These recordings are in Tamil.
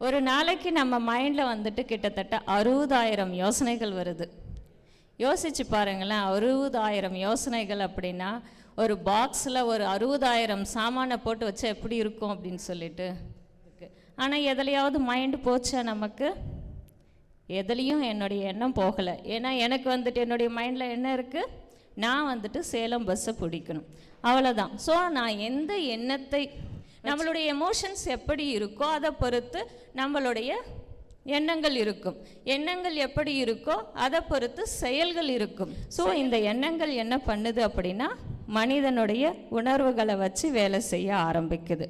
ஒரு நாளைக்கு நம்ம மைண்டில் வந்துட்டு கிட்டத்தட்ட அறுபதாயிரம் யோசனைகள் வருது. யோசிச்சு பாருங்களேன் அறுபதாயிரம் யோசனைகள் அப்படின்னா ஒரு பாக்ஸில் ஒரு அறுபதாயிரம் சாமானை போட்டு வச்சா எப்படி இருக்கும் அப்படின்னு சொல்லிட்டு ஆனால் எதுலையாவது மைண்டு போச்சா நமக்கு? எதுலேயும் என்னுடைய எண்ணம் போகலை. ஏன்னா எனக்கு வந்துட்டு என்னுடைய மைண்டில் என்ன இருக்குது நான் வந்துட்டு சேலம் பஸ்ஸை பிடிக்கணும். அவ்வளோதான் ஸோ நான் எந்த எண்ணத்தை நம்மளுடைய எமோஷன்ஸ் எப்படி இருக்கோ அதை பொறுத்து நம்மளுடைய எண்ணங்கள் இருக்கும். எண்ணங்கள் எப்படி இருக்கோ அதை பொறுத்து செயல்கள் இருக்கும். ஸோ இந்த எண்ணங்கள் என்ன பண்ணுது அப்படின்னா மனிதனுடைய உணர்வுகளை வச்சு வேலை செய்ய ஆரம்பிக்குது.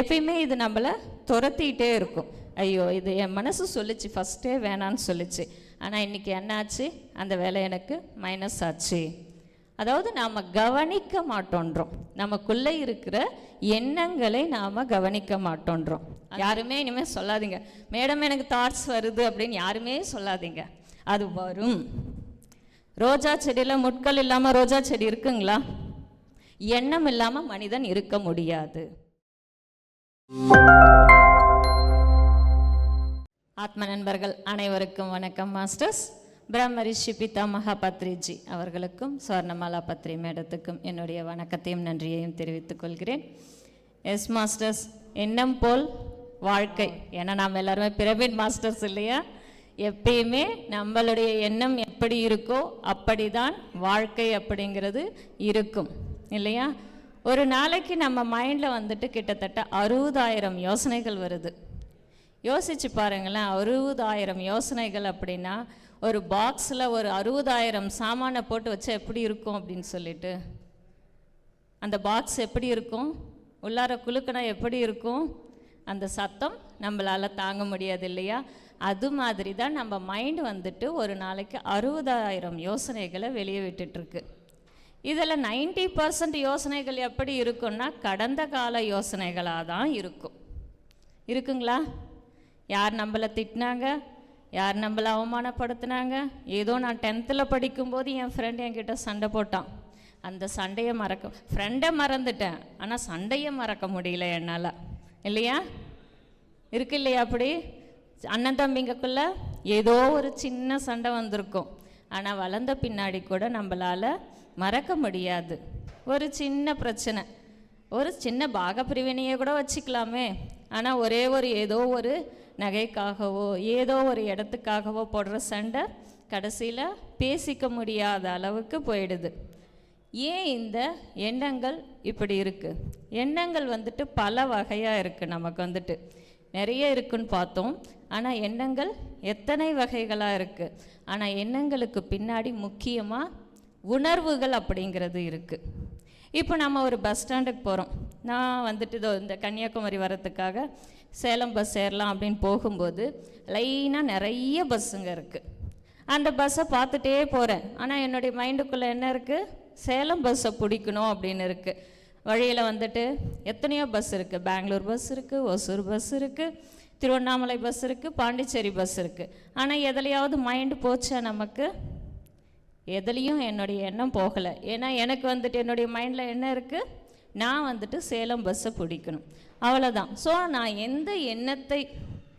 எப்பயுமே இது நம்மளை துரத்திக்கிட்டே இருக்கும். ஐயோ இது என் மனசு சொல்லுச்சு ஃபஸ்ட்டே வேணான்னு சொல்லுச்சு. ஆனால் இன்னைக்கு என்னாச்சு? அந்த வேலை எனக்கு மைனஸ் ஆச்சு. அதாவது நாம் கவனிக்க மாட்டோன்றோம். நமக்குள்ளே இருக்கிற எண்ணங்களை நாம் கவனிக்க மாட்டோன்றோம். யாருமே இனிமேல் சொல்லாதீங்க. மேடம் எனக்கு தாட்ஸ் வருது அப்படின்னு யாருமே சொல்லாதீங்க. அது வரும். ரோஜா செடியில் முட்கள் இல்லாமல் ரோஜா செடி இருக்குங்களா? எண்ணம் இல்லாமல் மனிதன் இருக்க முடியாது. ஆத்ம நண்பர்கள் அனைவருக்கும் வணக்கம் மாஸ்டர்ஸ். பிரம்மரிஷி பிதா மகாபத்ரிஜி அவர்களுக்கும் சுவர்ணமாலா பத்ரி மேடத்துக்கும் என்னுடைய வணக்கத்தையும் நன்றியையும் தெரிவித்துக் கொள்கிறேன். எஸ் மாஸ்டர்ஸ் எண்ணம் போல் வாழ்க்கை. ஏன்னா நாம் எல்லாருமே பிரமிட் மாஸ்டர்ஸ் இல்லையா? எப்பயுமே நம்மளுடைய எண்ணம் எப்படி இருக்கோ அப்படிதான் வாழ்க்கை அப்படிங்கிறது இருக்கும். இல்லையா? ஒரு நாளைக்கு நம்ம மைண்டில் வந்துட்டு கிட்டத்தட்ட அறுபதாயிரம் யோசனைகள் வருது. யோசிச்சு பாருங்களேன் அறுபதாயிரம் யோசனைகள் அப்படின்னா ஒரு பாக்ஸில் ஒரு அறுபதாயிரம் சாமானை போட்டு வச்சா எப்படி இருக்கும் அப்படின்னு சொல்லிட்டு. அந்த பாக்ஸ் எப்படி இருக்கும்? உள்ளார குலுக்கினா எப்படி இருக்கும்? அந்த சத்தம் நம்மளால் தாங்க முடியாது இல்லையா? அது மாதிரி தான் நம்ம மைண்டு வந்துட்டு ஒரு நாளைக்கு அறுபதாயிரம் யோசனைகளை வெளியே விட்டுட்ருக்கு இதில் நைன்டி பர்சன்ட் யோசனைகள் எப்படி இருக்கும்னா கடந்த கால யோசனைகளாக தான் இருக்கும். இருக்குங்களா? யார் நம்மளை திட்டினாங்க? யார் நம்மளை அவமானப்படுத்தினாங்க? ஏதோ நான் டென்த்தில் படிக்கும்போது என் ஃப்ரெண்ட் என்கிட்ட சண்டை போட்டான். அந்த சண்டையை மறக்க ஃப்ரெண்டை மறந்துட்டேன். ஆனால் சண்டையை மறக்க முடியல என்னால். இல்லையா? இருக்கு இல்லையா அப்படி? அண்ணன் தம்பிங்கக்குள்ள ஏதோ ஒரு சின்ன சண்டை வந்திருக்கும். ஆனால் வளர்ந்த பின்னாடி கூட நம்மளால் மறக்க முடியாது. ஒரு சின்ன பிரச்சனை. ஒரு சின்ன பாகப்பிரிவினையை கூட வச்சுக்கலாமே. ஆனால் ஒரே ஒரு ஏதோ ஒரு நகைக்காகவோ ஏதோ ஒரு இடத்துக்காகவோ போடுற சண்டை கடைசியில் பேசிக்க முடியாத அளவுக்கு போயிடுது. ஏன் இந்த எண்ணங்கள் இப்படி இருக்குது எண்ணங்கள் வந்துட்டு பல வகையாக இருக்குது நமக்கு வந்துட்டு. நிறைய இருக்குன்னு பார்த்தோம். ஆனால் எண்ணங்கள் எத்தனை வகைகளாக இருக்குது ஆனால் எண்ணங்களுக்கு பின்னாடி முக்கியமாக உணர்வுகள் அப்படிங்கிறது இருக்குது இப்போ நம்ம ஒரு பஸ் ஸ்டாண்டுக்கு போகிறோம் நான் வந்துட்டு இதோ இந்த கன்னியாகுமரி வரத்துக்காக சேலம் பஸ் ஏறலாம் அப்படின்னு போகும்போது லைனாக நிறைய பஸ்ஸுங்க இருக்குது அந்த பஸ்ஸை பார்த்துட்டே போகிறேன் ஆனால் என்னுடைய மைண்டுக்குள்ளே என்ன இருக்குது சேலம் பஸ்ஸை பிடிக்கணும் அப்படின்னு இருக்குது வழியில் வந்துட்டு எத்தனையோ பஸ் இருக்குது பெங்களூர் பஸ் இருக்குது ஒசூர் பஸ் இருக்குது திருவண்ணாமலை பஸ் இருக்குது பாண்டிச்சேரி பஸ் இருக்குது ஆனால் எதுலையாவது மைண்டு போச்சா நமக்கு? எதுலேயும் என்னுடைய எண்ணம் போகலை. ஏன்னா எனக்கு வந்துட்டு என்னுடைய மைண்டில் என்ன இருக்குது நான் வந்துட்டு சேலம் பஸ்ஸை பிடிக்கணும். அவ்வளோதான் ஸோ நான் எந்த எண்ணத்தை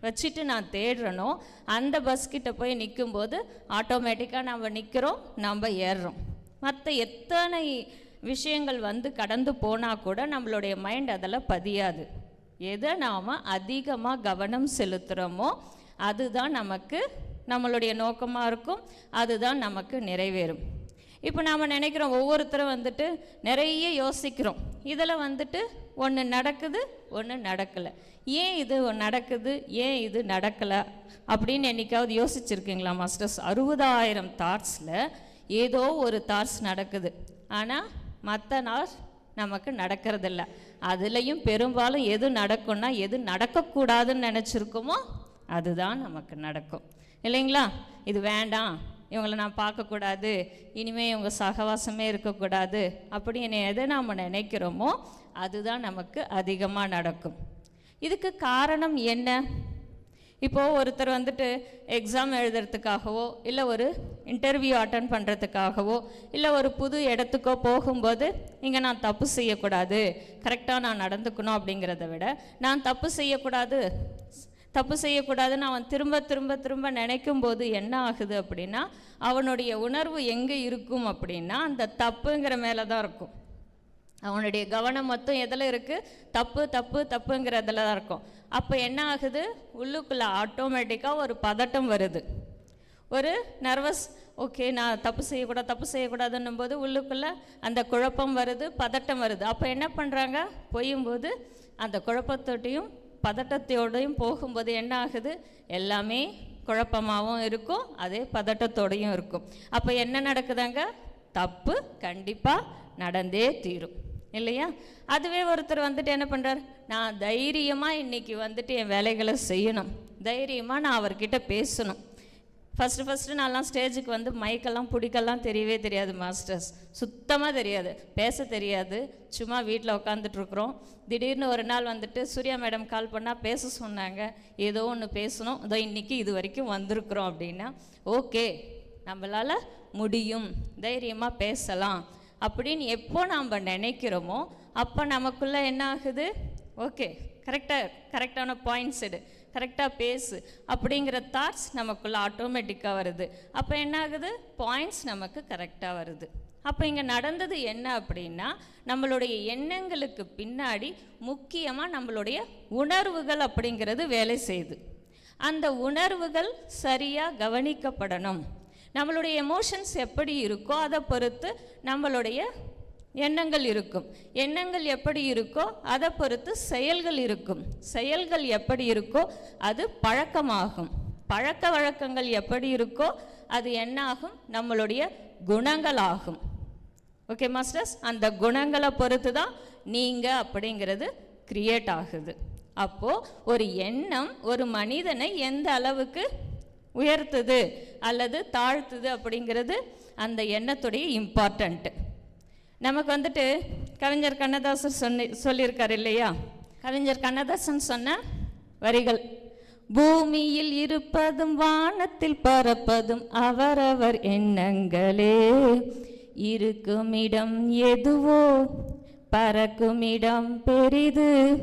வச்சுட்டு நான் தேடுறேனோ அந்த பஸ்கிட்ட போய் நிற்கும்போது ஆட்டோமேட்டிக்காக நம்ம நிற்கிறோம் நம்ம ஏறுறோம். மற்ற எத்தனை விஷயங்கள் வந்து கடந்து போனால் கூட நம்மளுடைய மைண்ட் அதில் பதியாது. எதை நாம் அதிகமாக கவனம் செலுத்துகிறோமோ அதுதான் நமக்கு நம்மளுடைய நோக்கமாக இருக்கும். அதுதான் நமக்கு நிறைவேறும். இப்போ நாம் நினைக்கிறோம் ஒவ்வொருத்தரும் வந்துட்டு நிறைய யோசிக்கிறோம். இதில் வந்துட்டு ஒன்று நடக்குது ஒன்று நடக்கலை. ஏன் இது நடக்குது ஏன் இது நடக்கலை அப்படின்னு என்னைக்காவது யோசிச்சிருக்கீங்களா மாஸ்டர்ஸ் அறுபதாயிரம் தாட்ஸில் ஏதோ ஒரு தாட்ஸ் நடக்குது. ஆனால் மற்ற நாள் நமக்கு நடக்கிறதில்ல. அதுலேயும் பெரும்பாலும் எது நடக்கும்னா எது நடக்கக்கூடாதுன்னு நினச்சிருக்கோமோ அதுதான் நமக்கு நடக்கும். இல்லைங்களா? இது வேண்டாம். இவங்களை நான் பார்க்கக்கூடாது. இனிமேல் இவங்க சகவாசமே இருக்கக்கூடாது. அப்படின்னு எதை நாம் நினைக்கிறோமோ அதுதான் நமக்கு அதிகமாக நடக்கும். இதுக்கு காரணம் என்ன? இப்போது ஒருத்தர் வந்துட்டு எக்ஸாம் எழுதுறதுக்காகவோ இல்லை ஒரு இன்டர்வியூ அட்டன் பண்ணுறதுக்காகவோ இல்லை ஒரு புது இடத்துக்கோ போகும்போது இங்கே நான் தப்பு செய்யக்கூடாது. கரெக்டாக நான் நடந்துக்கணும் அப்படிங்கிறத விட நான் தப்பு செய்யக்கூடாது. தப்பு செய்யக்கூடாதுன்னு அவன் திரும்ப திரும்ப திரும்ப நினைக்கும் போது என்ன ஆகுது அப்படின்னா அவனுடைய உணர்வு எங்கே இருக்கும் அப்படின்னா அந்த தப்புங்கிற மேலே தான் இருக்கும். அவனுடைய கவனம் மொத்தம் எதில் இருக்குது தப்பு தப்பு தப்புங்கிறதுல தான் இருக்கும். அப்போ என்ன ஆகுது? உள்ளுக்குள்ளே ஆட்டோமேட்டிக்காக ஒரு பதட்டம் வருது. ஒரு நர்வஸ் ஓகே நான் தப்பு செய்யக்கூடாது தப்பு செய்யக்கூடாதுன்னும் போது உள்ளுக்குள்ளே அந்த குழப்பம் வருது பதட்டம் வருது. அப்போ என்ன பண்ணுறாங்க பொய்யும்போது அந்த குழப்பத்தோடையும் பதட்டத்தோடையும் போகும்போது என்ன ஆகுது? எல்லாமே குழப்பமாகவும் இருக்கும் அதே பதட்டத்தோடையும் இருக்கும். அப்போ என்ன நடக்குதாங்க? தப்பு கண்டிப்பாக நடந்தே தீரும். இல்லையா? அதுவே ஒருத்தர் வந்துட்டு என்ன பண்ணுறார் நான் தைரியமாக இன்னைக்கு வந்துட்டு என் வேலைகளை செய்யணும். தைரியமாக நான் அவர்கிட்ட பேசணும். ஃபஸ்ட்டு ஃபஸ்ட்டு நான்லாம் ஸ்டேஜுக்கு வந்து மைக்கெல்லாம் பிடிக்கெல்லாம் தெரியவே தெரியாது மாஸ்டர்ஸ் சுத்தமாக தெரியாது. பேச தெரியாது. சும்மா வீட்டில் உட்காந்துட்ருக்குறோம் திடீர்னு ஒரு நாள் வந்துட்டு சூர்யா மேடம் கால் பண்ணால் பேச சொன்னாங்க. ஏதோ ஒன்று பேசணும். இதோ இன்றைக்கி இது வரைக்கும் வந்திருக்குறோம் அப்படின்னா ஓகே நம்மளால் முடியும். தைரியமாக பேசலாம். அப்படின்னு எப்போ நாம் நினைக்கிறோமோ அப்போ நமக்குள்ளே என்ன ஆகுது? ஓகே கரெக்டாக கரெக்டான பாயிண்ட்ஸ் எடு கரெக்டாக பேசு. அப்படிங்கிற தாட்ஸ் நமக்குள்ளே ஆட்டோமேட்டிக்காக வருது. அப்போ என்ன ஆகுது பாயிண்ட்ஸ் நமக்கு கரெக்டாக வருது. அப்போ இங்கே நடந்தது என்ன அப்படின்னா நம்மளுடைய எண்ணங்களுக்கு பின்னாடி முக்கியமாக நம்மளுடைய உணர்வுகள் அப்படிங்கிறது வேலை செய்யுது. அந்த உணர்வுகள் சரியாக கவனிக்கப்படணும். நம்மளுடைய எமோஷன்ஸ் எப்படி இருக்கோ அதை பொறுத்து நம்மளுடைய எண்ணங்கள் இருக்கும். எண்ணங்கள் எப்படி இருக்கோ அதை பொறுத்து செயல்கள் இருக்கும். செயல்கள் எப்படி இருக்கோ அது பழக்கமாகும். பழக்க வழக்கங்கள் எப்படி இருக்கோ அது என்ன ஆகும் நம்மளுடைய குணங்கள் ஆகும் ஓகே மாஸ்டர்ஸ் அந்த குணங்களை பொறுத்து தான் நீங்கள் அப்படிங்கிறது கிரியேட் ஆகுது. அப்போது ஒரு எண்ணம் ஒரு மனிதனை எந்த அளவுக்கு உயர்த்துது அல்லது தாழ்த்துது அப்படிங்கிறது அந்த எண்ணத்துடைய இம்பார்ட்டண்ட்டு நமக்கு வந்துட்டு கவிஞர் கண்ணதாசன் சொன்னி சொல்லியிருக்கார் இல்லையா? கவிஞர் கண்ணதாசன் சொன்ன வரிகள். பூமியில் இருப்பதும் வானத்தில் பறப்பதும் அவரவர் எண்ணங்களே. இருக்கும் இடம் எதுவோ பறக்கும் இடம் பெரிது.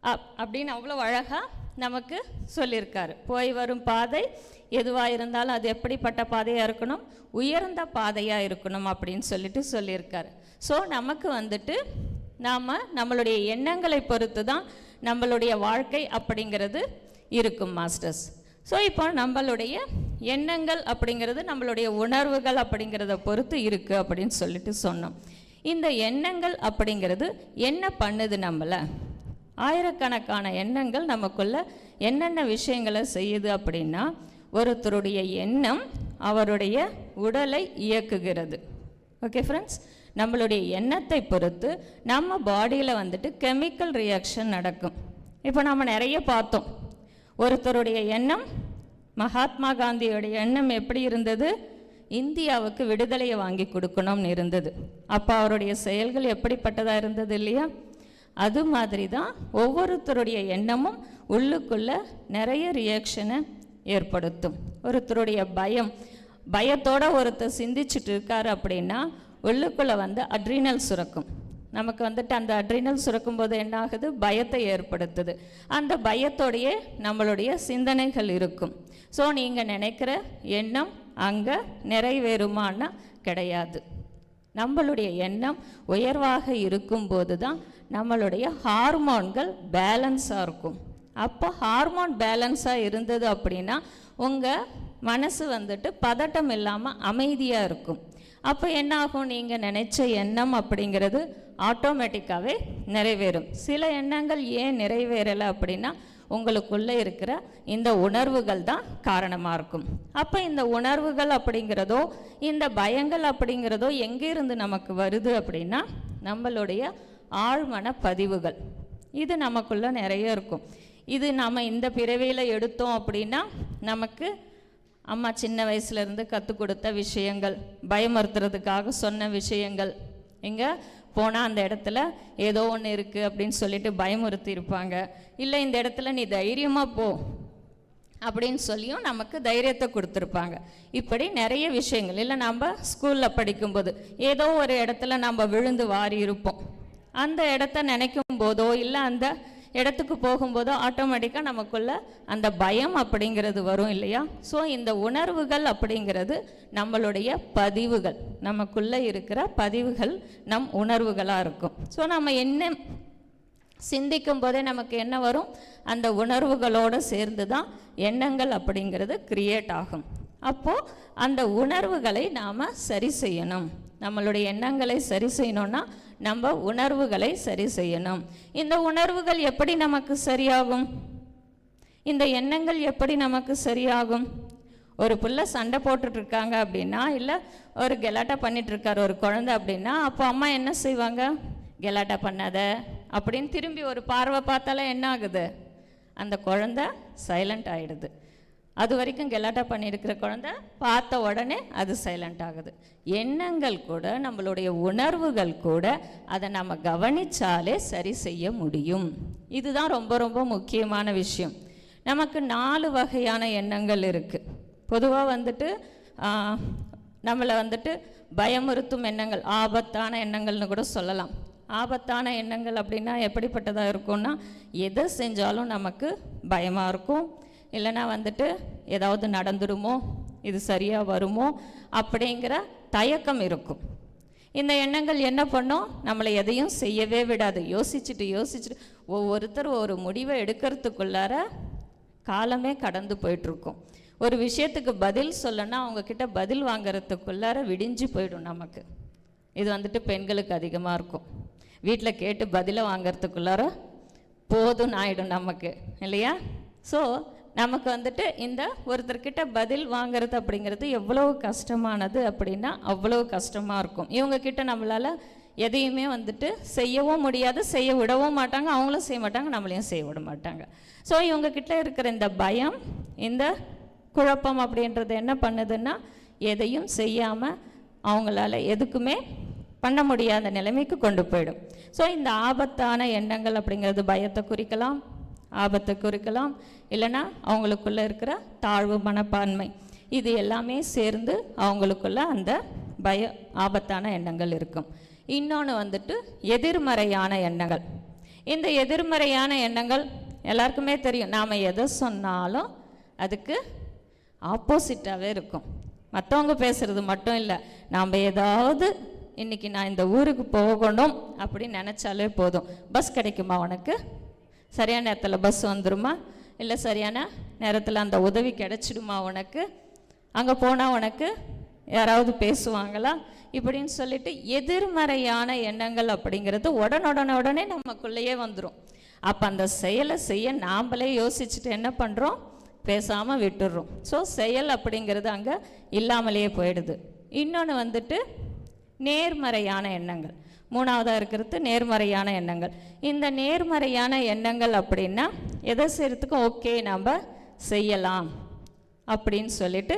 அப் அப்படின்னு அவ்வளோ அழகாக நமக்கு சொல்லியிருக்காரு. போய் வரும் பாதை எதுவாக இருந்தாலும் அது எப்படிப்பட்ட பாதையாக இருக்கணும்? உயர்ந்த பாதையாக இருக்கணும் அப்படின்னு சொல்லிட்டு சொல்லியிருக்காரு. ஸோ நமக்கு வந்துட்டு நாம் நம்மளுடைய எண்ணங்களை பொறுத்து தான் நம்மளுடைய வாழ்க்கை அப்படிங்கிறது இருக்கும் மாஸ்டர்ஸ். ஸோ இப்போ நம்மளுடைய எண்ணங்கள் அப்படிங்கிறது நம்மளுடைய உணர்வுகள் அப்படிங்கிறத பொறுத்து இருக்குது அப்படின்னு சொல்லிட்டு சொன்னோம். இந்த எண்ணங்கள் அப்படிங்கிறது என்ன பண்ணுது நம்மளை? ஆயிரக்கணக்கான எண்ணங்கள் நமக்குள்ள என்னென்ன விஷயங்களை செய்யுது அப்படின்னா ஒருத்தருடைய எண்ணம் அவருடைய உடலை இயக்குகிறது. ஓகே ஃப்ரெண்ட்ஸ் நம்மளுடைய எண்ணத்தை பொறுத்து நம்ம பாடியில் வந்துட்டு கெமிக்கல் ரியாக்ஷன் நடக்கும். இப்போ நம்ம நிறைய பார்த்தோம். ஒருத்தருடைய எண்ணம் மகாத்மா காந்தியோடைய எண்ணம் எப்படி இருந்தது? இந்தியாவுக்கு விடுதலையை வாங்கி கொடுக்கணும்னு இருந்தது. அப்போ அவருடைய செயல்கள் எப்படிப்பட்டதாக இருந்தது இல்லையா? அது மாதிரி தான் ஒவ்வொருத்தருடைய எண்ணமும் உள்ளுக்குள்ளே நிறைய ரியாக்ஷனை ஏற்படுத்தும். ஒருத்தருடைய பயம் பயத்தோட ஒருத்தர் சிந்திச்சுட்டு இருக்காரு அப்படின்னா உள்ளுக்குள்ளே வந்து அட்ரினல் சுரக்கும். நமக்கு வந்துட்டு அந்த அட்ரினல் சுரக்கும் போது என்ன ஆகுது பயத்தை ஏற்படுத்துது. அந்த பயத்தோடையே நம்மளுடைய சிந்தனைகள் இருக்கும். ஸோ நீங்கள் நினைக்கிற எண்ணம் அங்கே நிறைவேறுமானா கிடையாது. நம்மளுடைய எண்ணம் உயர்வாக இருக்கும்போது தான் நம்மளுடைய ஹார்மோன்கள் பேலன்ஸாக இருக்கும். அப்போ ஹார்மோன் பேலன்ஸாக இருந்தது அப்படின்னா உங்கள் மனசு வந்துட்டு பதட்டம் இல்லாமல் அமைதியாக இருக்கும். அப்போ என்ன ஆகும் நீங்கள் நினச்ச எண்ணம் அப்படிங்கிறது ஆட்டோமேட்டிக்காகவே நிறைவேறும். சில எண்ணங்கள் ஏன் நிறைவேறலை அப்படின்னா உங்களுக்குள்ளே இருக்கிற இந்த உணர்வுகள் தான் காரணமாக இருக்கும். அப்போ இந்த உணர்வுகள் அப்படிங்கிறதோ இந்த பயங்கள் அப்படிங்கிறதோ எங்கேருந்து நமக்கு வருது அப்படின்னா நம்மளுடைய ஆழ்மன பதிவுகள் இது நமக்குள்ளே நிறைய இருக்கும். இது நாம் இந்த பிறவியில் எடுத்தோம் அப்படின்னா நமக்கு அம்மா சின்ன வயசுலேருந்து கற்றுக் கொடுத்த விஷயங்கள் பயமுறுத்துறதுக்காக சொன்ன விஷயங்கள். இங்கே போனால் அந்த இடத்துல ஏதோ ஒன்று இருக்குது அப்படின்னு சொல்லிட்டு பயமுறுத்தி இருப்பாங்க. இல்லை இந்த இடத்துல நீ தைரியமாக போ அப்படின்னு சொல்லியும் நமக்கு தைரியத்தை கொடுத்துருப்பாங்க. இப்படி நிறைய விஷயங்கள். இல்லை நம்ம ஸ்கூலில் படிக்கும்போது ஏதோ ஒரு இடத்துல நம்ம விழுந்து வாரி இருப்போம். அந்த இடத்த நினைக்கும் போதோ இல்லை அந்த இடத்துக்கு போகும்போதோ ஆட்டோமேட்டிக்காக நமக்குள்ள அந்த பயம் அப்படிங்கிறது வரும் இல்லையா? ஸோ இந்த உணர்வுகள் அப்படிங்கிறது நம்மளுடைய பதிவுகள். நமக்குள்ளே இருக்கிற பதிவுகள் நம் உணர்வுகளாக இருக்கும். ஸோ நம்ம என்ன சிந்திக்கும் போதே நமக்கு என்ன வரும்? அந்த உணர்வுகளோடு சேர்ந்து தான் எண்ணங்கள் அப்படிங்கிறது கிரியேட் ஆகும். அப்போது அந்த உணர்வுகளை நாம் சரி செய்யணும். நம்மளுடைய எண்ணங்களை சரி செய்யணும்னா நம்ம உணர்வுகளை சரி செய்யணும். இந்த உணர்வுகள் எப்படி நமக்கு சரியாகும்? இந்த எண்ணங்கள் எப்படி நமக்கு சரியாகும்? ஒரு புள்ள சண்டை போட்டுட்டு இருக்காங்க அப்படின்னா இல்லை ஒரு கெலாட்டா பண்ணிட்டு இருக்காரு ஒரு குழந்தை அப்படின்னா அப்போ அம்மா என்ன செய்வாங்க? கெலாட்டா பண்ணாத. அப்படின்னு திரும்பி ஒரு பார்வை பார்த்தாலே என்ன ஆகுது? அந்த குழந்தை சைலண்ட் ஆயிடுது. அது வரைக்கும் கெலாட்டா பண்ணியிருக்கிற குழந்தை பார்த்த உடனே அது சைலண்ட் ஆகுது. எண்ணங்கள் கூட நம்மளுடைய உணர்வுகள் கூட அதை நம்ம கவனிச்சாலே சரி செய்ய முடியும். இதுதான் ரொம்ப ரொம்ப முக்கியமான விஷயம். நமக்கு நாலு வகையான எண்ணங்கள் இருக்குது பொதுவாக வந்துட்டு நம்மளை வந்துட்டு பயமுறுத்தும் எண்ணங்கள் ஆபத்தான எண்ணங்கள்னு கூட சொல்லலாம். ஆபத்தான எண்ணங்கள் அப்படின்னா எப்படிப்பட்டதாக இருக்கும்னா எதை செஞ்சாலும் நமக்கு பயமாக இருக்கும். இல்லைன்னா வந்துட்டு ஏதாவது நடந்துடுமோ இது சரியாக வருமோ அப்படிங்கிற தயக்கம் இருக்கும். இந்த எண்ணங்கள் என்ன பண்ணும்? நம்மளை எதையும் செய்யவே விடாது. யோசிச்சுட்டு யோசிச்சுட்டு ஒவ்வொருத்தர் ஒரு முடிவை எடுக்கிறதுக்குள்ளார காலமே கடந்து போயிட்டுருக்கும். ஒரு விஷயத்துக்கு பதில் சொல்லனா அவங்கக்கிட்ட பதில் வாங்குறதுக்குள்ளார விடிஞ்சு போயிடும் நமக்கு. இது வந்துட்டு பெண்களுக்கு அதிகமாக இருக்கும். வீட்டில் கேட்டு பதிலை வாங்குறதுக்குள்ளார போதும்னு ஆகிடும் நமக்கு. இல்லையா? ஸோ நமக்கு வந்துட்டு இந்த ஒருத்தர்கிட்ட பதில் வாங்குறது அப்படிங்கிறது எவ்வளவு கஷ்டமானது அப்படின்னா அவ்வளோ கஷ்டமாக இருக்கும். இவங்கக்கிட்ட நம்மளால் எதையுமே வந்துட்டு செய்யவும் முடியாது செய்ய விடவும் மாட்டாங்க அவங்களும் செய்ய மாட்டாங்க நம்மளையும் செய்ய விட மாட்டாங்க. ஸோ இவங்கக்கிட்ட இருக்கிற இந்த பயம் இந்த குழப்பம் அப்படின்றது என்ன பண்ணுதுன்னா எதையும் செய்யாமல் அவங்களால எதுக்குமே பண்ண முடியாத நிலைமைக்கு கொண்டு போயிடும். ஸோ இந்த ஆபத்தான எண்ணங்கள் அப்படிங்கிறது பயத்தை குறிக்கலாம் ஆபத்தை குறிக்கலாம் இல்லைன்னா அவங்களுக்குள்ளே இருக்கிற தாழ்வு மனப்பான்மை இது எல்லாமே சேர்ந்து அவங்களுக்குள்ள அந்த பய ஆபத்தான எண்ணங்கள் இருக்கும். இன்னொன்று வந்துட்டு எதிர்மறையான எண்ணங்கள். இந்த எதிர்மறையான எண்ணங்கள் எல்லாருக்குமே தெரியும். நாம் எதை சொன்னாலும் அதுக்கு ஆப்போசிட்டாகவே இருக்கும். மற்றவங்க பேசுகிறது மட்டும் இல்லை. நாம் ஏதாவது இன்றைக்கி நான் இந்த ஊருக்கு போகணும் அப்படின்னு நினச்சாலே போதும். பஸ் கிடைக்குமா உனக்கு? சரியான நேரத்தில் பஸ் வந்துருமா? இல்லை சரியான நேரத்தில் அந்த உதவி கிடைச்சிடுமா உனக்கு? அங்கே போனால் உனக்கு யாராவது பேசுவாங்களா? இப்படின்னு சொல்லிட்டு எதிர்மறையான எண்ணங்கள் அப்படிங்கிறது உடனுடனே உடனே நமக்குள்ளேயே வந்துடும் அப்போ அந்த செயலை செய்ய நாம்ளே யோசிச்சுட்டு என்ன பண்ணுறோம் பேசாமல் விட்டுடுறோம் ஸோ செயல் அப்படிங்கிறது அங்கே இல்லாமலேயே போயிடுது. இன்னொன்று வந்துட்டு நேர்மறையான எண்ணங்கள். மூணாவதாக இருக்கிறது நேர்மறையான எண்ணங்கள். இந்த நேர்மறையான எண்ணங்கள் அப்படின்னா எதை செய்கிறதுக்கும் ஓகே நம்ம செய்யலாம் அப்படின்னு சொல்லிட்டு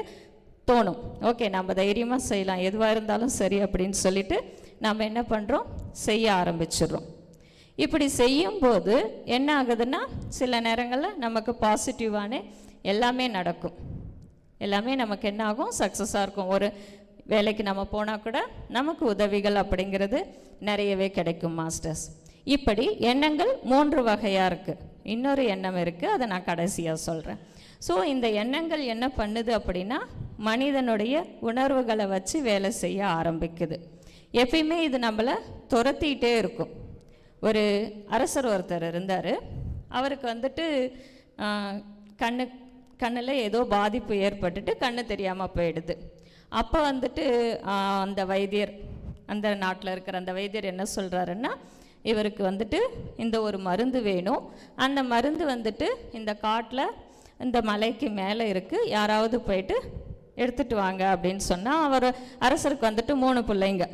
தோணும். ஓகே நம்ம தைரியமாக செய்யலாம். எதுவாக இருந்தாலும் சரி அப்படின்னு சொல்லிட்டு நம்ம என்ன பண்ணுறோம் செய்ய ஆரம்பிச்சிடுறோம். இப்படி செய்யும்போது என்ன ஆகுதுன்னா சில நேரங்களில் நமக்கு பாசிட்டிவான எல்லாமே நடக்கும். எல்லாமே நமக்கு என்ன ஆகும்? சக்ஸஸாக இருக்கும். ஒரு வேலைக்கு நம்ம போனால் கூட நமக்கு உதவிகள் அப்படிங்கிறது நிறையவே கிடைக்கும் மாஸ்டர்ஸ். இப்படி எண்ணங்கள் மூன்று வகையாக இருக்குது இன்னொரு எண்ணம் இருக்குது அதை நான் கடைசியாக சொல்கிறேன் ஸோ இந்த எண்ணங்கள் என்ன பண்ணுது அப்படின்னா மனிதனுடைய உணர்வுகளை வச்சு வேலை செய்ய ஆரம்பிக்குது. எப்பயுமே இது நம்மளை துரத்திக்கிட்டே இருக்கும். ஒரு அரசர் ஒருத்தர் இருந்தார். அவருக்கு வந்துட்டு கண்ணு கண்ணில் ஏதோ பாதிப்பு ஏற்பட்டுட்டு கண்ணு தெரியாமல் போயிடுது. அப்போ வந்துட்டு அந்த வைத்தியர் அந்த நாட்டில் இருக்கிற அந்த வைத்தியர் என்ன சொல்கிறாருன்னா இவருக்கு வந்துட்டு இந்த ஒரு மருந்து வேணும். அந்த மருந்து வந்துட்டு இந்த காட்டில் இந்த மலைக்கு மேலே இருக்குது யாராவது போயிட்டு எடுத்துட்டு வாங்க அப்படின்னு சொன்னால் அவர் அரசருக்கு வந்துட்டு மூணு பிள்ளைங்க.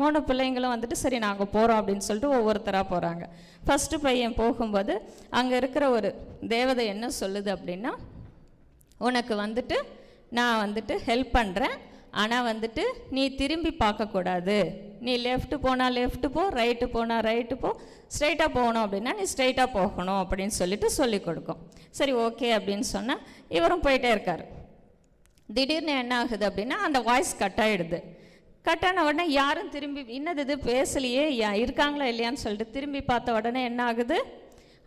மூணு பிள்ளைங்களும் வந்துட்டு சரி நாங்கள் போகிறோம் அப்படின்னு சொல்லிட்டு ஒவ்வொருத்தராக போகிறாங்க ஃபஸ்ட்டு பையன் போகும்போது அங்கே இருக்கிற ஒரு தேவதை என்ன சொல்லுது அப்படின்னா உனக்கு வந்துட்டு நான் வந்துட்டு ஹெல்ப் பண்ணுறேன் ஆனால் வந்துட்டு நீ திரும்பி பார்க்கக்கூடாது. நீ லெஃப்ட்டு போனால் லெஃப்ட்டு போ ரைட்டு போனால் ரைட்டு போ ஸ்ட்ரைட்டாக போகணும் அப்படின்னா நீ ஸ்ட்ரைட்டாக போகணும் அப்படின்னு சொல்லிட்டு சொல்லி கொடுக்கும். சரி ஓகே அப்படின்னு சொன்னால் இவரும் போயிட்டே இருக்கார். திடீர்னு என்ன ஆகுது அப்படின்னா அந்த வாய்ஸ் கட் ஆகிடுது கட் ஆன உடனே யாரும் திரும்பி என்னது இது? பேசலையே. இருக்காங்களா இல்லையான்னு சொல்லிட்டு திரும்பி பார்த்த உடனே என்ன ஆகுது?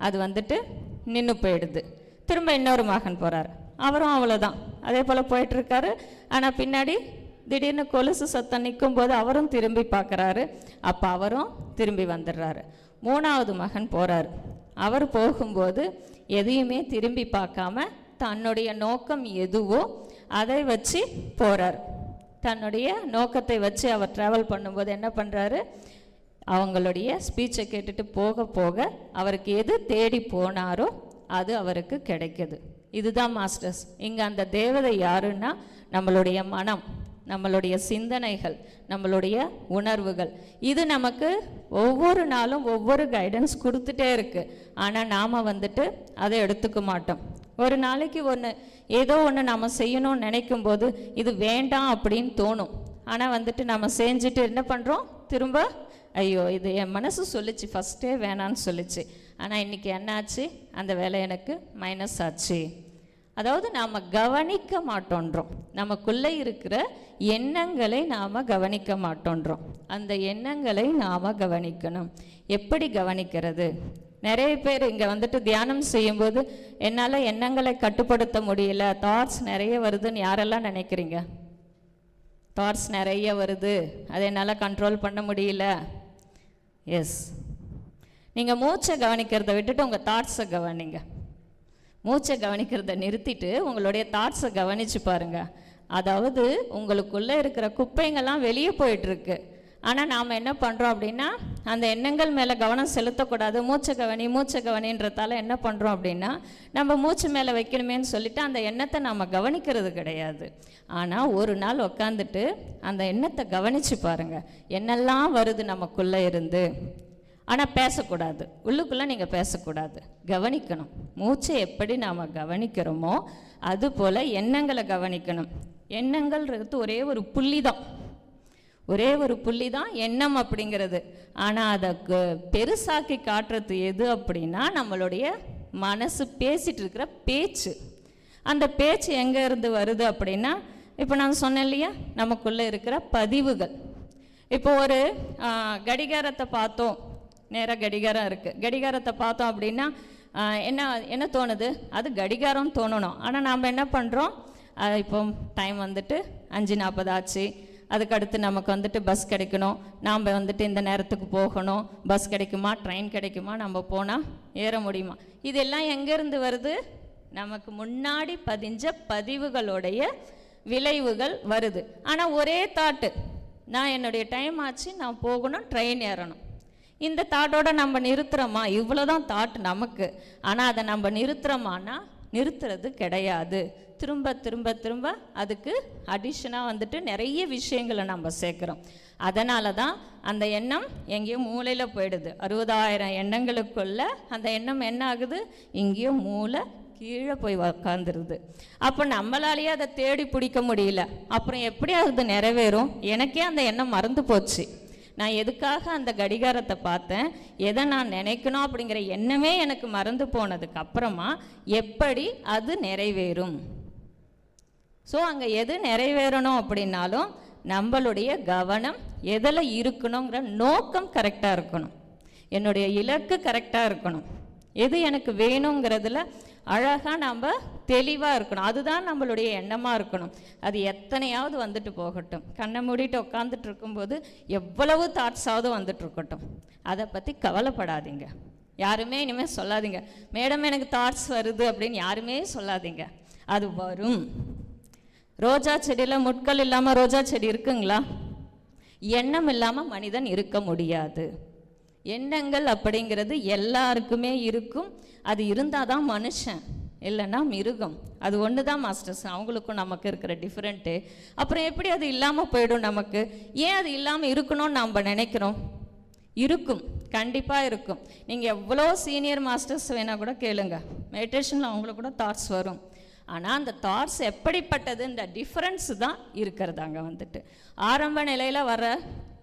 அது வந்துட்டு நின்று போயிடுது. திரும்ப இன்னொரு மகன் போகிறார் அவரும் அவ்வளோதான் அதே போல் போயிட்டுருக்காரு ஆனால் பின்னாடி திடீர்னு கொலுசு சத்தம் நிற்கும் போது அவரும் திரும்பி பார்க்குறாரு. அப்போ அவரும் திரும்பி வந்துடுறாரு. மூணாவது மகன் போகிறாரு அவர் போகும்போது எதையுமே திரும்பி பார்க்காம தன்னுடைய நோக்கம் எதுவோ அதை வச்சு போகிறார் தன்னுடைய நோக்கத்தை வச்சு அவர் ட்ராவல் பண்ணும்போது என்ன பண்ணுறாரு அவங்களுடைய ஸ்பீச்சை கேட்டுட்டு போக போக அவருக்கு எது தேடி போனாரோ அது அவருக்கு கிடைக்குது. இதுதான் மாஸ்டர்ஸ் இங்கே அந்த தேவதை யாருன்னா நம்மளுடைய மனம். நம்மளுடைய சிந்தனைகள் நம்மளுடைய உணர்வுகள். இது நமக்கு ஒவ்வொரு நாளும் ஒவ்வொரு கைடன்ஸ் கொடுத்துட்டே இருக்குது ஆனால் நாம் வந்துட்டு அதை எடுத்துக்க மாட்டோம். ஒரு நாளைக்கு ஒன்று ஏதோ ஒன்று நம்ம செய்யணும்னு நினைக்கும் போது இது வேண்டாம் அப்படின்னு தோணும். ஆனால் வந்துட்டு நம்ம செஞ்சுட்டு என்ன பண்ணுறோம் திரும்ப ஐயோ இது என் மனசு சொல்லிச்சு ஃபஸ்ட்டே வேணான்னு சொல்லிச்சு. ஆனால் இன்றைக்கி என்னாச்சு? அந்த வேலை எனக்கு மைனஸ் ஆச்சு. அதாவது நாம் கவனிக்க மாட்டோன்றோம். நமக்குள்ளே இருக்கிற எண்ணங்களை நாம் கவனிக்க மாட்டோன்றோம். அந்த எண்ணங்களை நாம் கவனிக்கணும். எப்படி கவனிக்கிறது? நிறைய பேர் இங்கே வந்துட்டு தியானம் செய்யும்போது என்னால் எண்ணங்களை கட்டுப்படுத்த முடியல. தாட்ஸ் நிறைய வருதுன்னு யாரெல்லாம் நினைக்கிறீங்க? தாட்ஸ் நிறைய வருது. அதை என்னால் கண்ட்ரோல் பண்ண முடியல. எஸ் நீங்கள் மூச்சை கவனிக்கிறத விட்டுட்டு உங்கள் தாட்ஸை கவனிங்க. மூச்சை கவனிக்கிறத நிறுத்திட்டு உங்களுடைய தாட்ஸை கவனித்து பாருங்கள் அதாவது உங்களுக்குள்ளே இருக்கிற குப்பைங்கள்லாம் வெளியே போயிட்டுருக்கு. ஆனால் நாம் என்ன பண்ணுறோம் அப்படின்னா அந்த எண்ணங்கள் மேலே கவனம் செலுத்தக்கூடாது. மூச்சை கவனி மூச்சை கவனின்றதால என்ன பண்ணுறோம் அப்படின்னா நம்ம மூச்சு மேலே வைக்கணுமேன்னு சொல்லிட்டு அந்த எண்ணத்தை நாம் கவனிக்கிறது கிடையாது. ஆனால் ஒரு நாள் உக்காந்துட்டு அந்த எண்ணத்தை கவனித்து பாருங்கள் என்னெல்லாம் வருது நமக்குள்ளே இருந்து? ஆனால் பேசக்கூடாது. உள்ளுக்குள்ளே நீங்கள் பேசக்கூடாது. கவனிக்கணும். மூச்சை எப்படி நாம் கவனிக்கிறோமோ அதுபோல் எண்ணங்களை கவனிக்கணும். எண்ணங்கள்ன்றது ஒரே ஒரு புள்ளி தான் ஒரே ஒரு புள்ளி தான் எண்ணம் அப்படிங்கிறது. ஆனால் அதை க- பெருசாக்கி காட்டுறது எது அப்படின்னா நம்மளுடைய மனசு பேசிகிட்டு இருக்கிற பேச்சு. அந்த பேச்சு எங்கே இருந்து வருது அப்படின்னா இப்போ நான் சொன்னேன் இல்லையா நமக்குள்ளே இருக்கிற பதிவுகள். இப்போ ஒரு கடிகாரத்தை பார்த்தோம். நேராக கடிகாரம் இருக்குது கடிகாரத்தை பார்த்தோம் அப்படின்னா என்ன என்ன தோணுது? அது கடிகாரம் தோணணும். ஆனால் நாம் என்ன பண்ணுறோம் இப்போ டைம் வந்துட்டு அஞ்சு நாற்பது ஆச்சு. அதுக்கடுத்து நமக்கு வந்துட்டு பஸ் கிடைக்கணும். நாம் வந்துட்டு இந்த நேரத்துக்கு போகணும். பஸ் கிடைக்குமா? ட்ரெயின் கிடைக்குமா? நம்ம போனால் ஏற முடியுமா? இதெல்லாம் எங்கேருந்து வருது? நமக்கு முன்னாடி பதிஞ்ச பதிவுகளுடைய விளைவுகள் வருது. ஆனால் ஒரே தாட்டு நான் என்னுடைய டைம் ஆச்சு நான் போகணும் ட்ரெயின் ஏறணும். இந்த தாட்டோட நம்ம நிறுத்துறோமா? இவ்வளோதான் தாட் நமக்கு. ஆனால் அதை நம்ம நிறுத்துறோமானா நிறுத்துறது கிடையாது. திரும்ப திரும்ப திரும்ப அதுக்கு அடிஷனாக வந்துட்டு நிறைய விஷயங்களை நம்ம சேர்க்குறோம். அதனால தான் அந்த எண்ணம் எங்கேயோ மூளையில் போயிடுது. அறுபதாயிரம் எண்ணங்களுக்குள்ள அந்த எண்ணம் என்ன ஆகுது? எங்கேயோ மூளை கீழே போய் உக்காந்துருது. அப்போ நம்மளாலேயே அதை தேடி பிடிக்க முடியல. அப்புறம் எப்படி அது நிறைவேறும்? எனக்கே அந்த எண்ணம் மறந்து போச்சு. நான் எதுக்காக அந்த கடிகாரத்தை பார்த்தேன்? எதை நான் நினைக்கணும் அப்படிங்கிற எண்ணமே எனக்கு மறந்து போனதுக்கு அப்புறமா எப்படி அது நிறைவேறும்? ஸோ அங்கே எது நிறைவேறணும் அப்படின்னாலும் நம்மளுடைய கவனம் எதில் இருக்கணுங்கிற நோக்கம் கரெக்டாக இருக்கணும். என்னுடைய இலக்கு கரெக்டாக இருக்கணும். எது எனக்கு வேணுங்கிறதுல அழகாக நம்ம தெளிவாக இருக்கணும். அதுதான் நம்மளுடைய எண்ணமாக இருக்கணும். அது எத்தனையாவது வந்துட்டு போகட்டும். கண்ணை மூடிட்டு உட்காந்துட்டு இருக்கும்போது எவ்வளவு தாட்ஸாவது வந்துட்டு இருக்கட்டும். அதை பற்றி கவலைப்படாதீங்க. யாருமே இனிமேல் சொல்லாதீங்க. மேடம் எனக்கு தாட்ஸ் வருது அப்படின்னு யாருமே சொல்லாதீங்க. அது வரும். ரோஜா செடியில் முட்கள் இல்லாமல் ரோஜா செடி இருக்குங்களா? எண்ணம் இல்லாமல் மனிதன் இருக்க முடியாது. எண்ணங்கள் அப்படிங்கிறது எல்லாருக்குமே இருக்கும். அது இருந்தால் தான் மனுஷன் இல்லைன்னா மிருகம். அது ஒன்று தான் மாஸ்டர்ஸ் அவங்களுக்கும் நமக்கு இருக்கிற டிஃப்ரெண்ட்டு அப்புறம் எப்படி அது இல்லாமல் போயிடும் நமக்கு? ஏன் அது இல்லாமல் இருக்கணும்னு நாம் நினைக்கிறோம்? இருக்கும். கண்டிப்பாக இருக்கும். நீங்கள் எவ்வளோ சீனியர் மாஸ்டர்ஸ் வேணால் கூட கேளுங்க. மெடிடேஷனில் அவங்களுக்கு கூட தாட்ஸ் வரும். ஆனால் அந்த தாட்ஸ் எப்படிப்பட்டது இந்த டிஃப்ரென்ஸ் தான் இருக்கிறது அங்கே வந்துட்டு. ஆரம்ப நிலையில் வர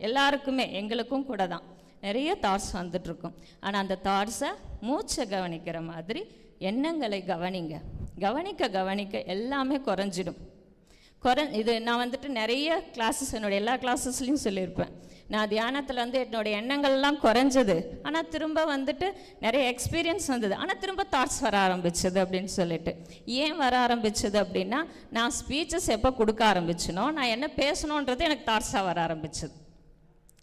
எல்லாருக்குமே எங்களுக்கும் கூட தான் நிறைய தாட்ஸ் வந்துட்டுருக்கும். ஆனால் அந்த தாட்ஸை மூச்சை கவனிக்கிற மாதிரி எண்ணங்களை கவனிங்க. கவனிக்க கவனிக்க எல்லாமே குறைஞ்சிடும். குறை இது நான் வந்துட்டு நிறைய கிளாஸஸ் என்னுடைய எல்லா கிளாஸஸ்லையும் சொல்லியிருப்பேன். நான் தியானத்தில் வந்து என்னோடய எண்ணங்கள்லாம் குறைஞ்சது. ஆனால் திரும்ப வந்துட்டு நிறைய எக்ஸ்பீரியன்ஸ் வந்தது. ஆனால் திரும்ப தாட்ஸ் வர ஆரம்பிச்சது அப்படின்னு சொல்லிட்டு. ஏன் வர ஆரம்பிச்சது அப்படின்னா நான் ஸ்பீச்சஸ் எப்போ கொடுக்க ஆரம்பிச்சினோ நான் என்ன பேசணுன்றது எனக்கு தாட்ஸாக வர ஆரம்பிச்சது.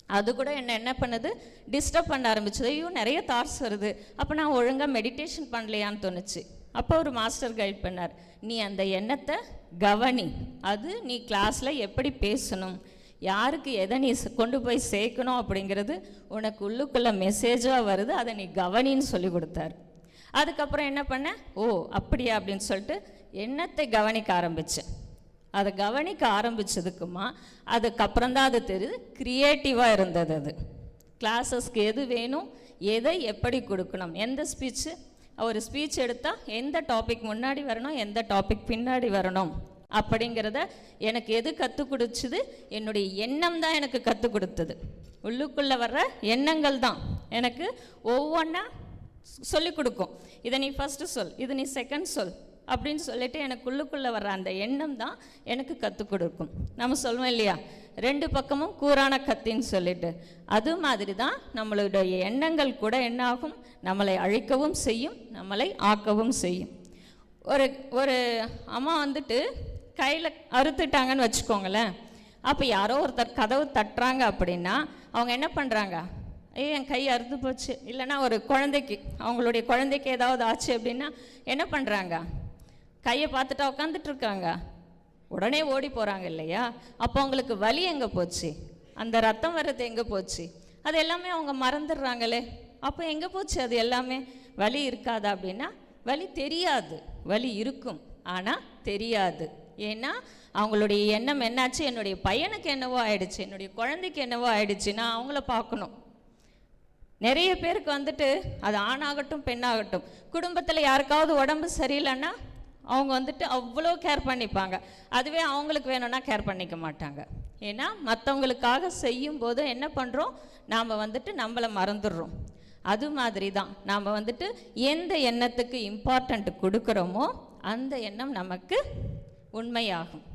அது கூட என்ன என்ன பண்ணுது? டிஸ்டர்ப் பண்ண ஆரம்பிச்சது. ஐயோ நிறைய தாட்ஸ் வருது. அப்போ நான் ஒழுங்காக மெடிடேஷன் பண்ணலையான்னு தோணுச்சு. அப்போ ஒரு மாஸ்டர் கைட் பண்ணார். நீ அந்த எண்ணத்தை கவனி. அது நீ கிளாஸில் எப்படி பேசணும்? யாருக்கு எதை நீ கொண்டு போய் சேர்க்கணும்? அப்படிங்கிறது உனக்கு உள்ளுக்குள்ளே மெசேஜாக வருது. அதை நீ கவனின்னு சொல்லி கொடுத்தாரு. அதுக்கப்புறம் என்ன பண்ண? ஓ அப்படியா? அப்படின்னு சொல்லிட்டு எண்ணத்தை கவனிக்க ஆரம்பித்தேன் அதை கவனிக்க ஆரம்பிச்சதுக்குமா அதுக்கப்புறம் தான் அது தெரியுது க்ரியேட்டிவாக இருந்தது அது. கிளாஸஸ்க்கு எது வேணும் எதை எப்படி கொடுக்கணும் எந்த ஸ்பீச்சு ஒரு ஸ்பீச் எடுத்தால் எந்த டாபிக் முன்னாடி வரணும் எந்த டாபிக் பின்னாடி வரணும் அப்படிங்கிறத எனக்கு எது கற்றுக் கொடுச்சுது என்னுடைய எண்ணம் தான் எனக்கு கற்றுக் கொடுத்தது. உள்ளுக்குள்ளே வர்ற எண்ணங்கள் தான் எனக்கு ஒவ்வொன்றா சொல்லிக் கொடுக்கும். இதை நீ ஃபஸ்ட்டு சொல் இது நீ செகண்ட் சொல். அப்படின்னு சொல்லிட்டு எனக்குள்ளுக்குள்ளே வர்ற அந்த எண்ணம் தான் எனக்கு கற்றுக் கொடுக்கும். நம்ம சொல்லுவோம் இல்லையா? ரெண்டு பக்கமும் கூரான கத்தின்னு சொல்லிட்டு. அது மாதிரி தான் நம்மளுடைய எண்ணங்கள் கூட என்னாகும் நம்மளை அழிக்கவும் செய்யும் நம்மளை ஆக்கவும் செய்யும். ஒரு ஒரு அம்மா வந்துட்டு கையில் அறுத்துட்டாங்கன்னு வச்சுக்கோங்களேன். அப்போ யாரோ ஒருத்தர் கதவு தட்டுறாங்க அப்படின்னா அவங்க என்ன பண்ணுறாங்க ஏ என் கை அறுத்து போச்சு. இல்லைன்னா ஒரு குழந்தைக்கு அவங்களுடைய குழந்தைக்கு ஏதாவது ஆச்சு அப்படின்னா என்ன பண்ணுறாங்க கையை பார்த்துட்டா உட்காந்துட்டு இருக்காங்க. உடனே ஓடி போகிறாங்க இல்லையா? அப்போ அவங்களுக்கு வலி எங்கே போச்சு? அந்த ரத்தம் வர்றது எங்கே போச்சு? அது எல்லாமே அவங்க மறந்துடுறாங்களே. அப்போ எங்கே போச்சு அது எல்லாமே? வலி இருக்காதா அப்படின்னா வலி தெரியாது. வலி இருக்கும். ஆனால் தெரியாது. ஏன்னா அவங்களுடைய எண்ணம் என்னாச்சு? என்னுடைய பையனுக்கு என்னவோ ஆயிடுச்சு. என்னுடைய குழந்தைக்கு என்னவோ ஆயிடுச்சு. நான் அவங்கள பார்க்கணும். நிறைய பேருக்கு வந்துட்டு அது ஆணாகட்டும் பெண்ணாகட்டும். குடும்பத்தில் யாருக்காவது உடம்பு சரியில்லைன்னா அவங்க வந்துட்டு அவ்வளோ கேர் பண்ணிப்பாங்க. அதுவே அவங்களுக்கு வேணும்னா கேர் பண்ணிக்க மாட்டாங்க. ஏன்னா மற்றவங்களுக்காக செய்யும்போது என்ன பண்ணுறோம் நாம் வந்துட்டு நம்மளை மறந்துடுறோம். அது மாதிரி தான் நாம் வந்துட்டு எந்த எண்ணத்துக்கு இம்பார்ட்டண்ட் கொடுக்குறோமோ அந்த எண்ணம் நமக்கு உண்மையாகும்.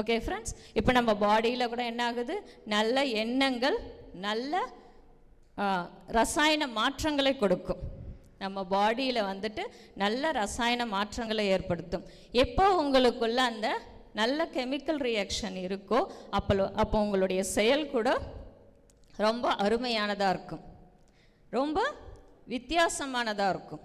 ஓகே ஃப்ரெண்ட்ஸ் இப்போ நம்ம பாடியில் கூட என்ன ஆகுது? நல்ல எண்ணங்கள் நல்ல ரசாயன மாற்றங்களை கொடுக்கும். நம்ம பாடியில் வந்துட்டு நல்ல ரசாயன மாற்றங்களை ஏற்படுத்தும். எப்போ உங்களுக்குள்ள அந்த நல்ல கெமிக்கல் ரியாக்ஷன் இருக்கோ அப்போ அப்போ உங்களுடைய செயல் கூட ரொம்ப அருமையானதாக இருக்கும். ரொம்ப வித்தியாசமானதாக இருக்கும்.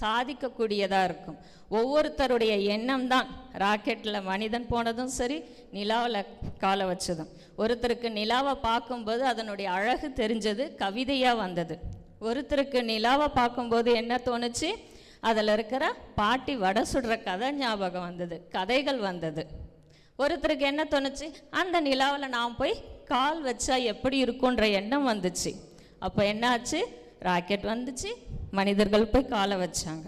சாதிக்கக்கூடியதாக இருக்கும். ஒவ்வொருத்தருடைய எண்ணம் தான். ராக்கெட்டில் மனிதன் போனதும் சரி நிலாவில் காலை வச்சதும். ஒருத்தருக்கு நிலாவை பார்க்கும்போது அதனுடைய அழகு தெரிஞ்சது கவிதையாக வந்தது. ஒருத்தருக்கு நிலாவை பார்க்கும்போது என்ன தோணுச்சு? அதில் இருக்கிற பாட்டி வடை சுடுற கதை ஞாபகம் வந்தது கதைகள் வந்தது. ஒருத்தருக்கு என்ன தோணுச்சு? அந்த நிலாவில் நான் போய் கால் வச்சா எப்படி இருக்குன்ற எண்ணம் வந்துச்சு. அப்போ என்னாச்சு? ராக்கெட் வந்துச்சு மனிதர்கள் போய் காலை வச்சாங்க.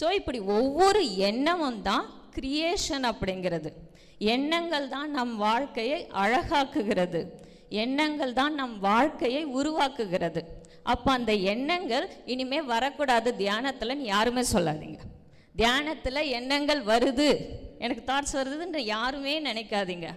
ஸோ இப்படி ஒவ்வொரு எண்ணமும் தான் கிரியேஷன் அப்படிங்கிறது. எண்ணங்கள் தான் நம் வாழ்க்கையை அழகாக்குகிறது. எண்ணங்கள் தான் நம் வாழ்க்கையை உருவாக்குகிறது. அப்போ அந்த எண்ணங்கள் இனிமே வரக்கூடாது. தியானத்தில் யாருமே சொல்லாதீங்க. தியானத்தில் எண்ணங்கள் வருது. எனக்கு தாட்ஸ் வருதுன்னு யாருமே நினைக்காதீங்க.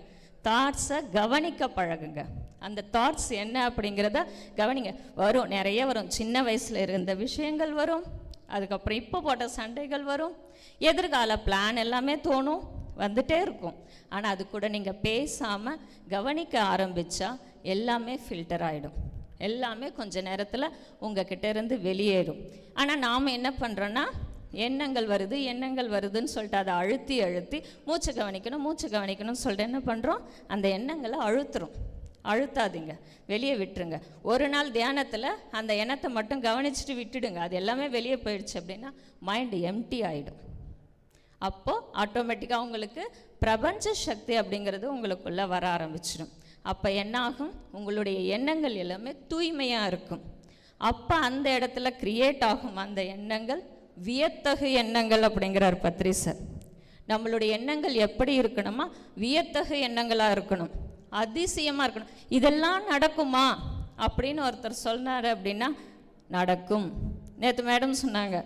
தாட்ஸை கவனிக்க பழகுங்க. அந்த தாட்ஸ் என்ன அப்படிங்கிறத கவனிங்க. வரும் நிறைய வரும். சின்ன வயசில் இருந்த விஷயங்கள் வரும். அதுக்கப்புறம் இப்போ போட்ட சண்டைகள் வரும். எதிர்கால பிளான் எல்லாமே தோணும். வந்துட்டே இருக்கும். ஆனால் அது கூட நீங்கள் பேசாமல் கவனிக்க ஆரம்பித்தா எல்லாமே ஃபில்டர் ஆகிடும் எல்லாமே கொஞ்ச நேரத்தில் உங்ககிட்ட இருந்து வெளியேறும். ஆனால் நாம் என்ன பண்ணுறோன்னா எண்ணங்கள் வருது எண்ணங்கள் வருதுன்னு சொல்லிட்டு அதை அழுத்தி அழுத்தி மூச்சு கவனிக்கணும் மூச்சு கவனிக்கணும்னு சொல்லிட்டு என்ன பண்ணுறோம் அந்த எண்ணங்களை அழுத்துறோம். அழுத்தாதீங்க. வெளியே விட்டுருங்க. ஒரு நாள் தியானத்தில் அந்த எண்ணத்தை மட்டும் கவனிச்சுட்டு விட்டுடுங்க. அது எல்லாமே வெளியே போயிடுச்சு அப்படின்னா மைண்டு எம்டி ஆகிடும் அப்போது ஆட்டோமேட்டிக்காக உங்களுக்கு பிரபஞ்ச சக்தி அப்படிங்கிறது உங்களுக்குள்ளே வர ஆரம்பிச்சிடும். அப்போ என்னாகும்? உங்களுடைய எண்ணங்கள் எல்லாமே தூய்மையாக இருக்கும். அப்போ அந்த இடத்துல கிரியேட் ஆகும் அந்த எண்ணங்கள். வியத்தகு எண்ணங்கள் அப்படிங்கிறார் பத்ரிசர். நம்மளுடைய எண்ணங்கள் எப்படி இருக்கணுமா? வியத்தகு எண்ணங்களாக இருக்கணும். அதிசயமாக இருக்கணும். இதெல்லாம் நடக்குமா? அப்படின்னு ஒருத்தர் சொன்னார் அப்படின்னா நடக்கும். நேற்று மேடம் சொன்னாங்க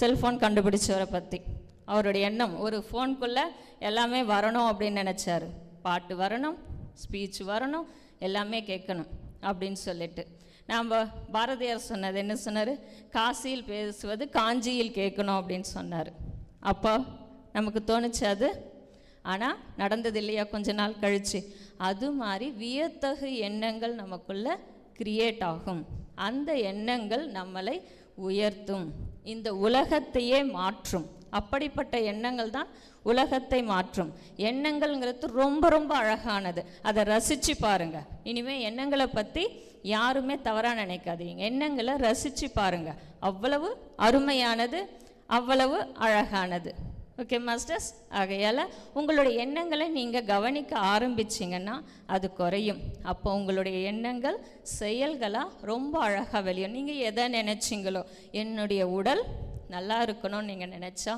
செல்ஃபோன் கண்டுபிடிச்சவரை பற்றி அவருடைய எண்ணம் ஒரு ஃபோனுக்குள்ளே எல்லாமே வரணும் அப்படின்னு நினச்சாரு. பாட்டு வரணும் ஸ்பீச் வரணும் எல்லாமே கேட்கணும் அப்படின்னு சொல்லிட்டு. நாம் பாரதியார் சொன்னது என்ன சொன்னார்? காசியில் பேசுவது காஞ்சியில் கேட்கணும் அப்படின்னு சொன்னார். அப்போ நமக்கு தோணுச்சு அது. ஆனால் நடந்தது இல்லையா? கொஞ்ச நாள் கழிச்சு. அது மாதிரி வியத்தகு எண்ணங்கள் நமக்குள்ள கிரியேட் ஆகும். அந்த எண்ணங்கள் நம்மளை உயர்த்தும். இந்த உலகத்தையே மாற்றும். அப்படிப்பட்ட எண்ணங்கள் தான் உலகத்தை மாற்றும். எண்ணங்கள்ங்கிறது ரொம்ப ரொம்ப அழகானது. அதை ரசித்து பாருங்கள் இனிமேல் எண்ணங்களை பற்றி யாருமே தவறாக நினைக்காதீங்க. எண்ணங்களை ரசித்து பாருங்கள் அவ்வளவு அருமையானது அவ்வளவு அழகானது. ஓகே மாஸ்டர்ஸ் ஆகையால் உங்களுடைய எண்ணங்களை நீங்கள் கவனிக்க ஆரம்பிச்சிங்கன்னா அது குறையும். அப்போ உங்களுடைய எண்ணங்கள் செயல்களாக ரொம்ப அழகாக வெளியும். நீங்கள் எதை நினச்சிங்களோ என்னுடைய உடல் நல்லா இருக்கணும்னு நீங்கள் நினச்சா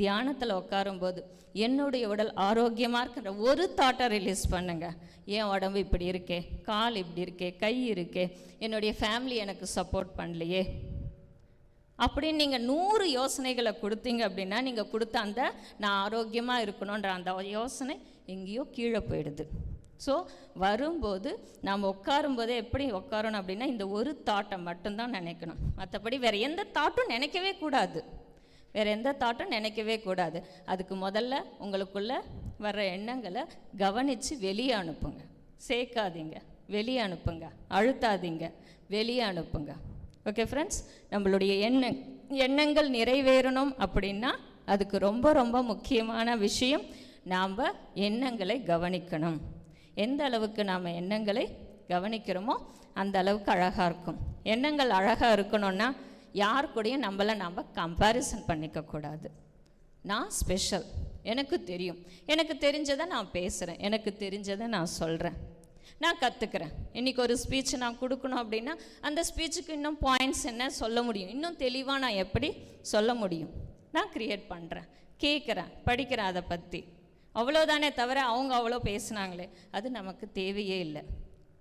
தியானத்தில் உட்காரும்போது என்னுடைய உடல் ஆரோக்கியமாக இருக்கிற ஒரு தாட்டை ரிலீஸ் பண்ணுங்கள் ஏன் உடம்பு இப்படி இருக்கே? கால் இப்படி இருக்கே? கை இருக்கே? என்னுடைய ஃபேமிலி எனக்கு சப்போர்ட் பண்ணலையே? அப்படின்னு நீங்கள் நூறு யோசனைகளை கொடுத்தீங்க அப்படின்னா நீங்கள் கொடுத்த அந்த நான் ஆரோக்கியமாக இருக்கணுன்ற அந்த யோசனை எங்கேயோ கீழே போயிடுது. ஸோ வரும்போது நாம் உட்காரும்போதே எப்படி உட்காரணும் அப்படின்னா இந்த ஒரு தாட்டை மட்டும்தான் நினைக்கணும். மற்றபடி வேறு எந்த தாட்டும் நினைக்கவே கூடாது. வேறு எந்த தாட்டும் நினைக்கவே கூடாது. அதுக்கு முதல்ல உங்களுக்குள்ள வர்ற எண்ணங்களை கவனித்து வெளியே அனுப்புங்க. சேர்க்காதீங்க. வெளியே அனுப்புங்க. அழுத்தாதீங்க. வெளியே அனுப்புங்க. ஓகே ஃப்ரெண்ட்ஸ் நம்மளுடைய எண்ண எண்ணங்கள் நிறைவேறணும் அப்படின்னா அதுக்கு ரொம்ப ரொம்ப முக்கியமான விஷயம் நாம் எண்ணங்களை கவனிக்கணும். எந்த அளவுக்கு நாம் எண்ணங்களை கவனிக்கிறோமோ அந்த அளவுக்கு அழகாக இருக்கும். எண்ணங்கள் அழகாக இருக்கணும்னா யார் கூடயும் நம்மளை நாம் கம்பேரிசன் பண்ணிக்கக்கூடாது நான் ஸ்பெஷல் எனக்கு தெரியும். எனக்கு தெரிஞ்சதை நான் பேசுகிறேன் எனக்கு தெரிஞ்சதை நான் சொல்கிறேன் நான் கற்றுக்கிறேன் இன்றைக்கி ஒரு ஸ்பீச் நான் கொடுக்கணும் அப்படின்னா அந்த ஸ்பீச்சுக்கு இன்னும் பாயிண்ட்ஸ் என்ன சொல்ல முடியும்? இன்னும் தெளிவாக நான் எப்படி சொல்ல முடியும்? நான் க்ரியேட் பண்ணுறேன் கேட்குறேன் படிக்கிறேன் அதை பற்றி அவ்வளோதானே தவிர அவங்க அவ்வளோ பேசுனாங்களே அது நமக்கு தேவையே இல்லை.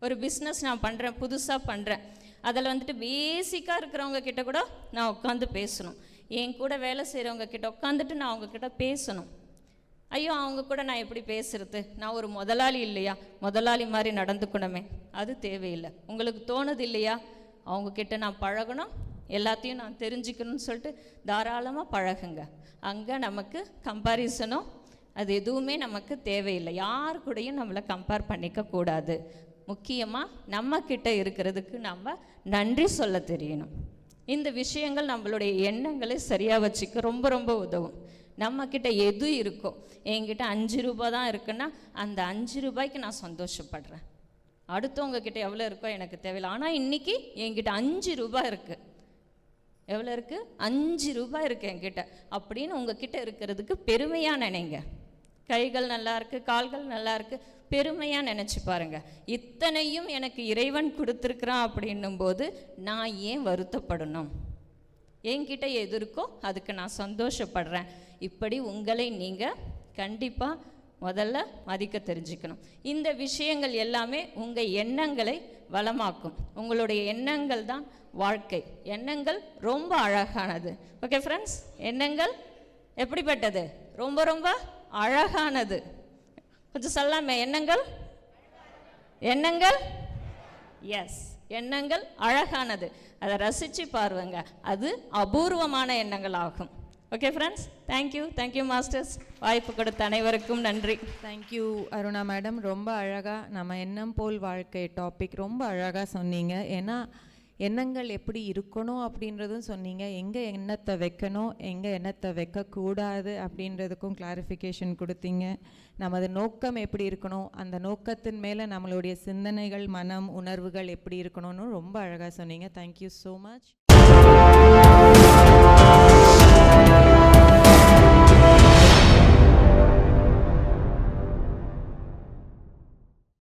ஒரு பிஸ்னஸ் நான் பண்ணுறேன் புதுசாக பண்ணுறேன் அதில் வந்துட்டு பேசிக்காக இருக்கிறவங்க கிட்ட கூட நான் உட்காந்து பேசணும். என் கூட வேலை செய்கிறவங்க கிட்ட உட்காந்துட்டு நான் அவங்கக்கிட்ட பேசணும். ஐயோ அவங்க கூட நான் எப்படி பேசுறது? நான் ஒரு முதலாளி இல்லையா? முதலாளி மாதிரி நடந்துக்கணுமே. அது தேவையில்லை. உங்களுக்கு தோணுது இல்லையா? அவங்கக்கிட்ட நான் பழகணும். எல்லாத்தையும் நான் தெரிஞ்சுக்கணும்னு சொல்லிட்டு தாராளமாக பழகுங்க. அங்கே நமக்கு கம்பாரிசனும் அது எதுவுமே நமக்கு தேவையில்லை. யார் கூடயும் நம்மளை கம்பேர் பண்ணிக்க கூடாது. முக்கியமாக நம்ம கிட்ட இருக்கிறதுக்கு நம்ம நன்றி சொல்ல தெரியணும். இந்த விஷயங்கள் நம்மளுடைய எண்ணங்களை சரியாக வச்சுக்க ரொம்ப ரொம்ப உதவும். நம்ம கிட்ட எது இருக்கோ என்கிட்ட அஞ்சு ரூபாய் தான் இருக்குன்னா அந்த அஞ்சு ரூபாய்க்கு நான் சந்தோஷப்படுறேன். அடுத்தவங்க கிட்ட எவ்வளோ இருக்கோ எனக்கு தேவையில்லை. ஆனால் இன்னைக்கு என்கிட்ட அஞ்சு ரூபாய் இருக்குது எவ்வளோ இருக்குது அஞ்சு ரூபாய் இருக்குது என்கிட்ட. அப்படின்னு உங்ககிட்ட இருக்கிறதுக்கு பெருமையாக நினைங்க. கைகள் நல்லா இருக்குது கால்கள் நல்லா இருக்குது பெருமையாக நினச்சி பாருங்கள் இத்தனையும் எனக்கு இறைவன் கொடுத்துருக்குறான் அப்படின்னும் போது நான் ஏன் வருத்தப்படணும்? என்கிட்ட எது இருக்கோ அதுக்கு நான் சந்தோஷப்படுறேன். இப்படி உங்களை நீங்கள் கண்டிப்பாக முதல்ல மதிக்க தெரிஞ்சுக்கணும். இந்த விஷயங்கள் எல்லாமே உங்கள் எண்ணங்களை வளமாக்கும். உங்களுடைய எண்ணங்கள் தான் வாழ்க்கை. எண்ணங்கள் ரொம்ப அழகானது. ஓகே ஃப்ரெண்ட்ஸ் எண்ணங்கள் எப்படிப்பட்டது? ரொம்ப ரொம்ப அழகானது. கொஞ்சம் சொல்லாமே எண்ணங்கள்? எண்ணங்கள்? எஸ் எண்ணங்கள் அழகானது. அதை ரசித்து பாருங்க அது அபூர்வமான எண்ணங்கள் ஆகும் okay friends thank you thank you masters வாய்ப்பு கொடுத்த அனைவருக்கும் நன்றி. தேங்க்யூ அருணா மேடம் ரொம்ப அழகாக நம்ம எண்ணம் போல் வாழ்க்கை டாபிக் ரொம்ப அழகாக சொன்னீங்க. ஏன்னா எண்ணங்கள் எப்படி இருக்கணும் அப்படின்றதும் சொன்னீங்க. எங்கே எண்ணத்தை வைக்கணும் எங்கே எண்ணத்தை வைக்கக்கூடாது அப்படின்றதுக்கும் கிளாரிஃபிகேஷன் கொடுத்தீங்க. நமது நோக்கம் எப்படி இருக்கணும் அந்த நோக்கத்தின் மேலே நம்மளுடைய சிந்தனைகள் மனம் உணர்வுகள் எப்படி இருக்கணும்னு ரொம்ப அழகாக சொன்னீங்க. Thank you so much